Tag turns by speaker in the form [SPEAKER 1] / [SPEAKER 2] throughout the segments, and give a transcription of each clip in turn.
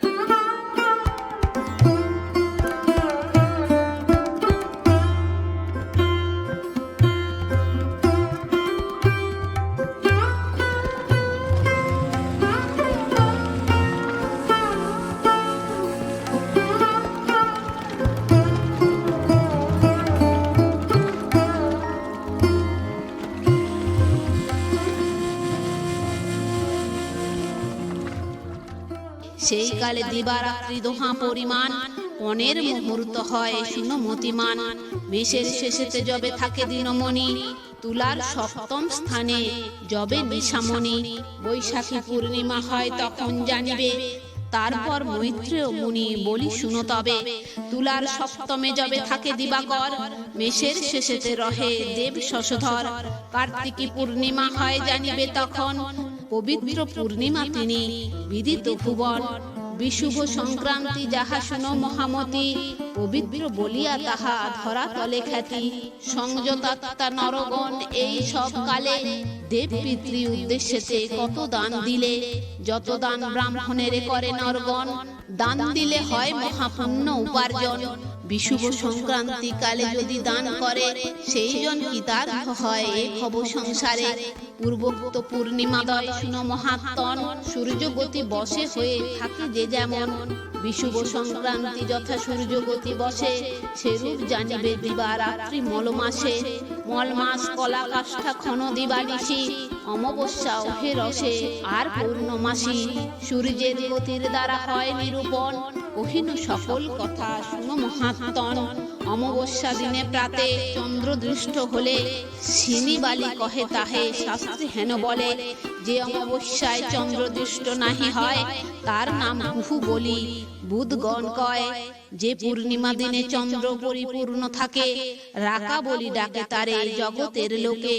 [SPEAKER 1] Thank you. কালে দিবারাত্রি দোহা পরিমাণ, পনেরো মুহূর্ত হয় শুনো মতিমান মেষের শেষেতে যবে থাকে দিনমণি, তুলার সপ্তম স্থানে যবে নিশামণি। বৈশাখী পূর্ণিমা হয় তখন জানিবে, তারপর মৈত্রেয় মুনি বলি শুনো তবে। তুলার সপ্তমে যবে থাকে দিবাকর, মেষের শেষেতে রহে দেব শশধর। কার্তিকী পূর্ণিমা হয় জানিবে তখন, পবিত্র পূর্ণিমা তিনি, বিদিত ভুবন। বিশুভ সংক্রান্তি যাহা শুনো মহামতি। পবিত্র বলিয়া তাহা ধরা তলে খ্যাতি সংযতাত্মা নরগণ এই সব কালে দেব পিতৃ উদ্দেশ্যেতে কত দান দিলে? যত দান ব্রাহ্মণের করে নরগণ, দান দিলে হয় মহাপুণ্য উপার্জন। বিশুভ সংক্রান্তি কালে যদি দান করে, সেই জন কি তার হয় এ খব সংসারে? পূর্বোক্ত পূর্ণিমাদয় শুনো মহাত্মন, সূর্যগতি বসে হয়ে থাকে যে যেমন। বিশুভ সংক্রান্তি যথা সূর্যগতি বসে সেরূপ জানিবে দিবা রাত্রি মলমাসে। মলমাস কলা কাষ্ঠা ক্ষণ দিবানিশি অমাবস্যা ওহে রসে। আর পূর্ণমাসী সূর্যের গতির দ্বারা হয় নিরূপণ। কহিনু সকল কথা শুনো মহাত্মন। অমাবস্যা দিনে প্রাতে চন্দ্র দৃষ্ট হলে, সিনি বালি কহে তাহে শাস্ত্রে হেন বলে, যে অমাবস্যায় চন্দ্র দৃষ্ট নাহি হয়, তার নাম কুহু বলি। বুধগণ কয় যে পূর্ণিমা দিনে চন্দ্র পরিপূর্ণ থাকে রাকা বলি ডাকে তারে জগতের লোকে।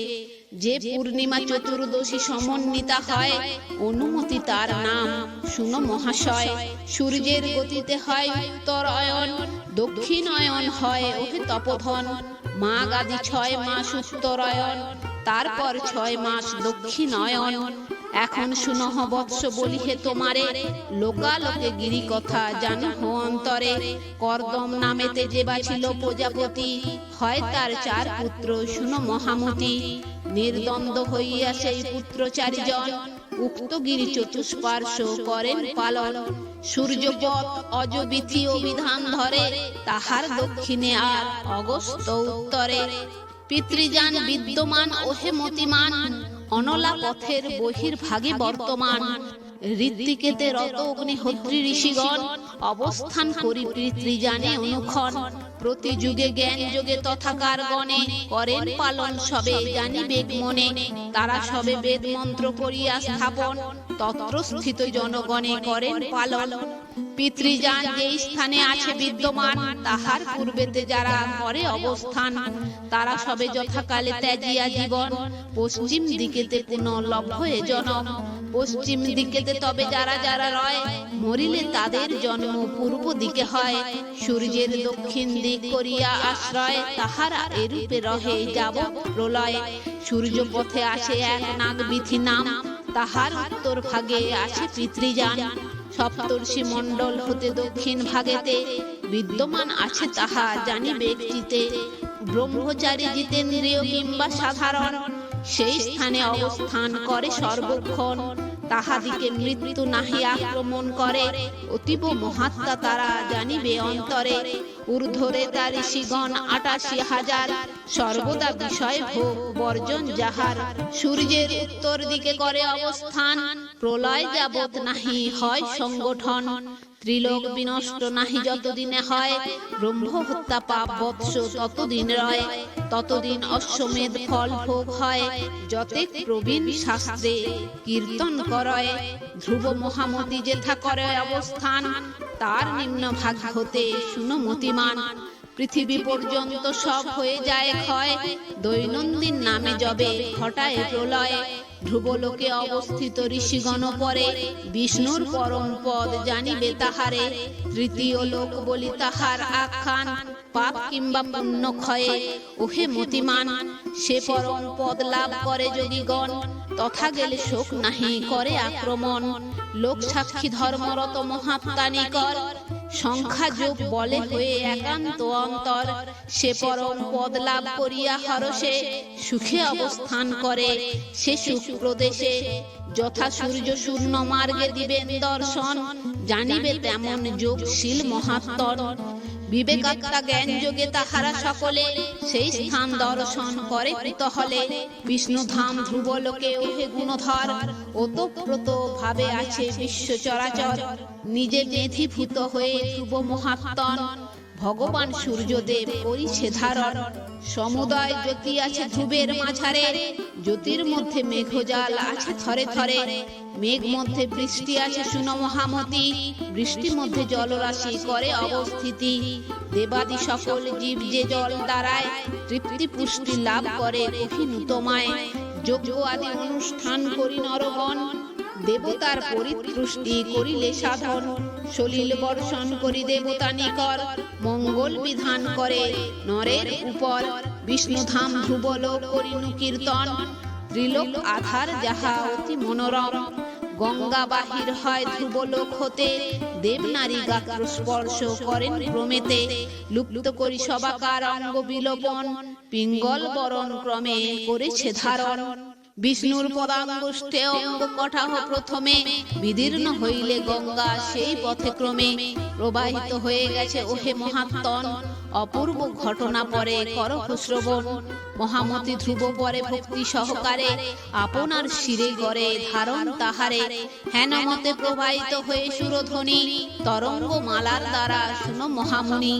[SPEAKER 1] যে পূর্ণিমা চতুর্দশী সমন্বিতা হয়, অনুমতি তার নাম, শুনো মহাশয়, সূর্যের গতিতে হয় উত্তরায়ণ দক্ষিণায়ন হয় ওহে তপধন। মাঘ আদি ছয় মাস উত্তরায়ণ তারপর ছয় মাস দক্ষিণায়ন এখন শুনহ বৎস বলিহে তোমারে লোকালোকে গিরি কথা জানো হো অন্তরে। করদম নামেতে যে বাছিল প্রজাপতি, হয় তার চার পুত্র শুনো মহামতি। নির্দ্বন্দ্ব হইয়া সেই পুত্র চারিজন উক্ত গিরি চতুষ্পার্শ্ব করেন পালন। সূর্যপথ অজবিথি অভিধান ধরে, তাহার দক্ষিণে আর অগস্ত উত্তরে। পিতৃযান বিদ্যমান ওহে মতিমান অনলা পথের বহির্ভাগে বর্তমান ঋত্বিকেতে রত অগ্নিহোত্রী ঋষিগণ অবস্থান করি পিতৃযানে অনুক্ষণ। প্রতি যুগে জ্ঞান যোগে তথাকার গণে করেন পালন সবে জানিবে মনে। তারা সবে বেদ মন্ত্র করিয়া স্থাপন। তত্র স্থিত জনগণে করেন পালন। পিতৃযান যেই স্থানে আছে বিদ্যমান, তাহার পূর্বেতে যারা করে অবস্থান, তারা সবে যথাকালে ত্যাজিয়া জীবন। পশ্চিম দিকেতে পুনঃলভ্য এ জনম। পশ্চিম দিকেতে তবে যারা যারা রয়, মরিলে তাদের জন্ম পূর্ব দিকে হয়। সূর্যের দক্ষিণ দিক করিয়া আশ্রয়, তাহারা এরূপে রহে যাব প্রলয়। সূর্য পথে আসে এক নাগবিথি নাম, তাহার উত্তর ভাগে আসে পিতৃযান সপ্তর্ষি মণ্ডল হতে দক্ষিণ ভাগেতে বিদ্যমান আছে তাহা জানি ব্যক্তিতে ব্রহ্মচারী জিতেন্দ্রীয় কিংবা সাধারণ, সেই স্থানে অবস্থান করে সর্বক্ষণ। তাহাদিকে মৃত্যু নাহি আক্রমণ করে। অতীব মহাত্মা তারা জানিবে অন্তরে। ঊর্ধ্বরে তার ঋষিগণ আটাশি হাজার। সর্বদা বিষয় ভোগ বর্জন যাহার। সূর্যের উত্তর দিকে করে অবস্থান। প্রলয় যাবত নাহি হয় সংগঠন। ত্রিলোক বিনষ্ট নাহি যতদিনে হয় ব্রহ্ম হত্যা পাপ বৎস ততদিন রয়। ততদিন অশ্বমেধ ফল ভোগ হয়, যতে প্রবীণ শাস্ত্রে কীর্তন করয়। ধ্রুব মহামতি যেথা করে অবস্থান, তার নিম্ন ভাগ হতে শুনো মতিমান পৃথিবী পর্যন্ত সব হয়ে যায় ক্ষয়, দৈনন্দিন নামে যবে ঘটায় প্রলয়। ধ্রুবলোকে অবস্থিত ঋষিগণ পরে বিষ্ণুর পরম পদ জানিবে তাহারে তৃতীয় লোক বলি তাহার আখ্যান, পাপ কিংবা পুণ্য ক্ষয়ে। ওহে মতিমান, সে পরম পদ লাভ করে যোগীগণ তথা গেলে শোক নাহি করে আক্রমণ। লোক সাক্ষী ধর্মরত মহাত্মা নিকর সংখ্যা যোগ বলে হয়ে একান্ত অন্তর সে পরম পদ লাভ করিয়া হরসে সুখে অবস্থান করে সে সুখ প্রদেশে যথা সূর্য শূন্য মার্গে দিবেন দর্শন। জানিবে তেমন যোগশীল মহাত্তর। বিবেকাত্মা জ্ঞান যোগে তাহারা সকলে সেই স্থান দর্শন করে কুতহলে বিষ্ণু ধাম ধ্রুবলোকে ওহে গুণধর ওতপ্রত ভাবে আছে বিশ্ব চরাচর নিজে মেধিভূত হয়ে ধ্রুব মহাত্তন ভগবান সূর্যদেব করিছে ধারণ সমুদয় জ্যোতি আছে ধ্রুবের মাঝারে। জ্যোতির মধ্যে মেঘজাল আছে থরে থরে। মেঘ মধ্যে বৃষ্টি আছে শুন মহামতি বৃষ্টি মধ্যে জলরাশি করে অবস্থিতি। দেবাদি সকল জীব যে জল দ্বারায় তৃপ্তি পুষ্টি লাভ করে কহিনুতমায় যজ্ঞ আদি অনুষ্ঠান করি নরগণ। দেবতার পরিতৃষ্টি করিলে সাধন। সলিল বর্ষণ করি দেবতা নিকর মঙ্গল বিধান করে। নরের উপর বিষ্ণুধাম ধ্রুবলোক করিনু কীর্তন ত্রিলোক আধার যাহা অতি মনোরম, গঙ্গা বাহির হয় ধ্রুবলোক হতে। দেবনারী গাত্র স্পর্শ করেন ক্রমেতে লুপ্ত করি সবাকার অঙ্গ বিলোপন, পিঙ্গল বরণ ক্রমে করেছে ধারণ। বিষ্ণুর পদাঙ্গুষ্ঠে অঙ্গ কটাহ প্রথমে বিদীর্ণ হইলে গঙ্গা সেই পথে ক্রমে প্রবাহিত হয়ে গেছে ওহে মহাত্তন অপূর্ব ঘটনা পরে কর শ্রবণ মহামতি ধ্রুব পরে ভক্তি সহকারে আপনার শিরে গড়ে ধারণ তাহারে। হেন মতে প্রবাহিত হয়ে সুরধ্বনি তরঙ্গ মালার দ্বারা শুনো মহামুনি।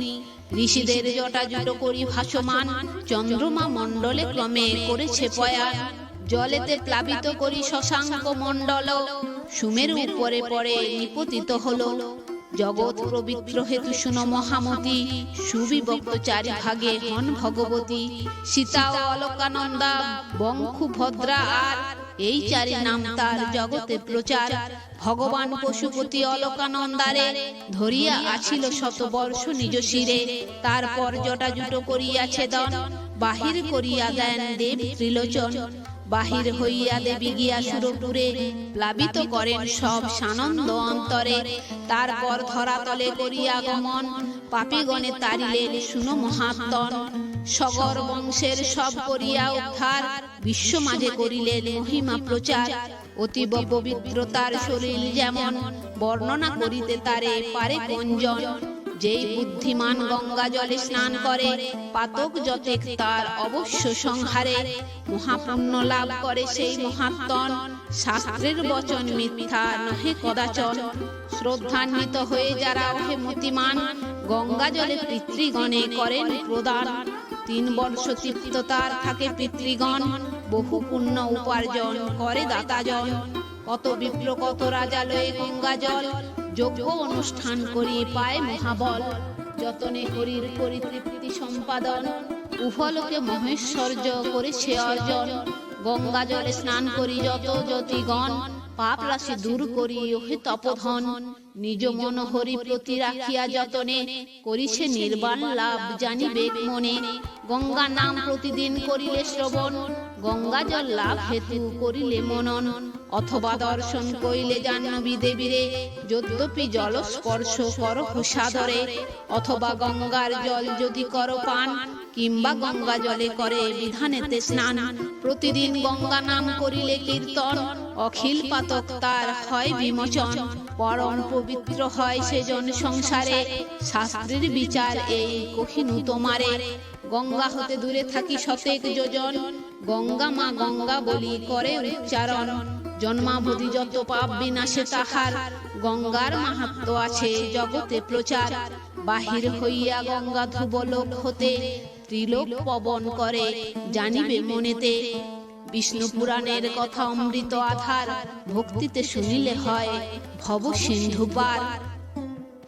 [SPEAKER 1] ঋষিদের জটা জুটো করি ভাসমান চন্দ্রমা মণ্ডলে ক্রমে করেছে পয়া জলেতে প্লাবিত করি শশাঙ্ক মণ্ডল। সুমের উপরে পড়ে নিপতিত হলো। জগৎ পবিত্র হেতু শুন মহামতি। সুবিভক্ত চারি ভাগে হন ভগবতী। সীতা অলকানন্দা বঙ্কু ভদ্রা আর এই চারি নাম তার জগতে প্রচার। ভগবান পশুপতি অলকানন্দারে ধরিয়া আছিল শত বর্ষ নিজ শিরে। তারপর জটা জুটো করিয়াছে দন বাহির করিয়া দেন দেব ত্রিলোচন। বাহির হইয়া দেবী গিয়া সুরপুরে প্লাবিত করেন সব সানন্দ অন্তরে। তারপর ধরাতলে করিয়া গমন। পাপিগণে তারিলেন শুনো মহাত্তন সগর বংশের সব করিয়া উদ্ধার। বিশ্ব মাঝে করিলেন মহিমা প্রচার। অতীব পবিত্রতার শরীর যেমন। বর্ণনা করিতে তারে পারে কঞ্জন। যেই বুদ্ধিমান গঙ্গা জলে স্নান করে, পাতক যতেক তার অবশ্য সংহারে, মহাপুণ্য লাভ করে সেই মহাত্মন। শাস্ত্রের বচন মিথ্যা নহে কদাচন। শ্রদ্ধান্বিত হয়ে যারা ওহে মতিমান, গঙ্গা জলে পিতৃগণে করেন প্রদান। তিন বর্ষ তৃপ্ততার থাকে পিতৃগণ, বহু পুণ্য উপার্জন করে দাতাজন। কত বিপ্র কত রাজা লয়ে গঙ্গা জল যোগ্য অনুষ্ঠান করি পায় মহাবল, যতনে হরির পরিতৃপ্তি সম্পাদন, উভলোকে মহেশ্বর্য করেছে অর্জন গঙ্গা জলে স্নান করি যত যতিগণ পাপ রাশি দূর করি ওহে তপধন। নিজ মন হরি প্রতি রাখিয়া যতনে করিছে নির্বাণ লাভ জানিবে মনে। গঙ্গা নাম প্রতিদিন করিলে শ্রবণ। গঙ্গা জল লাভ হেতু করিলে মনন। অথবা দর্শন কইলে জাহ্নবী দেবীরে। যদ্যপি জল স্পর্শ কর সাদরে অথবা গঙ্গার জল যদি কর পান। কিংবা গঙ্গা জলে করে বিধানেতে স্নান। প্রতিদিন গঙ্গা নাম করিলে কীর্তন। অখিল পাতক তার হয় বিমোচন। পরম পবিত্র হয় সেজন সংসারে। শাস্ত্রের বিচার এই কহিনু তোমারে। গঙ্গা হতে দূরে থাকি শতেক যোজন। গঙ্গা মা গঙ্গা বলি করে উচ্চারণ। জন্মাবধি যত পাপ বিনাশে তাহার। গঙ্গার মাহাত্ম আছে জগতে প্রচার। বাহির হইয়া গঙ্গা ধ্রুব লোক হতে ত্রিলোক পবন করে। জানিবে মনেতে, বিষ্ণু পুরাণের কথা অমৃত আধার ভক্তিতে শুনিলে হয় ভব সিন্ধু পার।